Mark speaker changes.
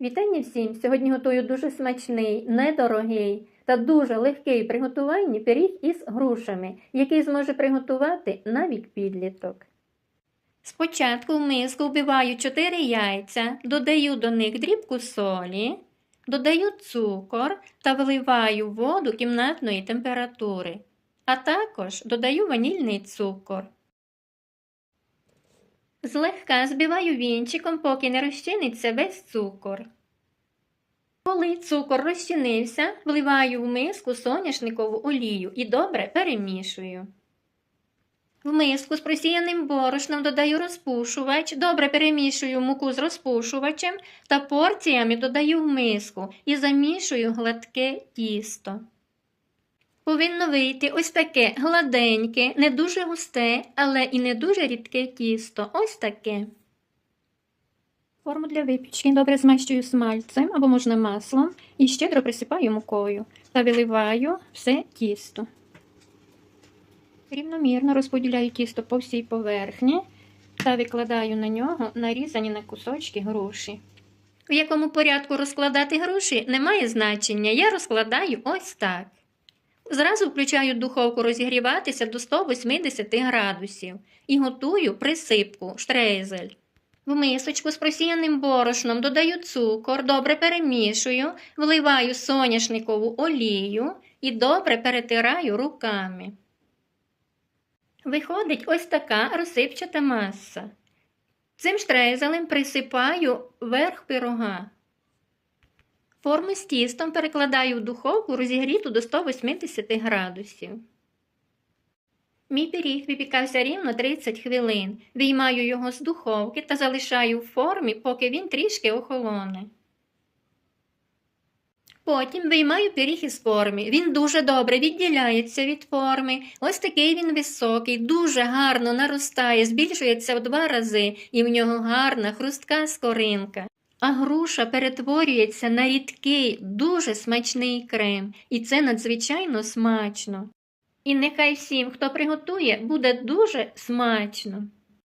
Speaker 1: Вітання всім! Сьогодні готую дуже смачний, недорогий та дуже легкий в приготуванні пиріг із грушами, який зможе приготувати навіть підліток. Спочатку в миску вбиваю 4 яйця, додаю до них дрібку солі, додаю цукор та виливаю воду кімнатної температури, а також додаю ванільний цукор. Злегка збиваю вінчиком, поки не розчиниться весь цукор. Коли цукор розчинився, вливаю в миску соняшникову олію і добре перемішую. В миску з просіяним борошном додаю розпушувач, добре перемішую муку з розпушувачем та порціями додаю в миску і замішую гладке тісто. Повинно вийти ось таке гладеньке, не дуже густе, але і не дуже рідке тісто. Ось таке. Форму для випічки добре змащую смальцем або можна маслом і щедро присипаю мукою та виливаю все тісто. Рівномірно розподіляю тісто по всій поверхні та викладаю на нього нарізані на кусочки груші. В якому порядку розкладати груші немає значення. Я розкладаю ось так. Зразу включаю духовку розігріватися до 180 градусів і готую присипку штрейзель. В мисочку з просіяним борошном додаю цукор, добре перемішую, вливаю соняшникову олію і добре перетираю руками. Виходить ось така розсипчата маса. Цим штрейзелем присипаю верх пирога. Форму з тістом перекладаю в духовку розігріту до 180 градусів. Мій пиріг випікався рівно 30 хвилин. Виймаю його з духовки та залишаю в формі, поки він трішки охолоне. Потім виймаю пиріг із форми. Він дуже добре відділяється від форми. Ось такий він високий, дуже гарно наростає, збільшується в два рази, і в нього гарна хрустка скоринка. А груша перетворюється на рідкий, дуже смачний крем, і це надзвичайно смачно. І нехай всім, хто приготує, буде дуже смачно.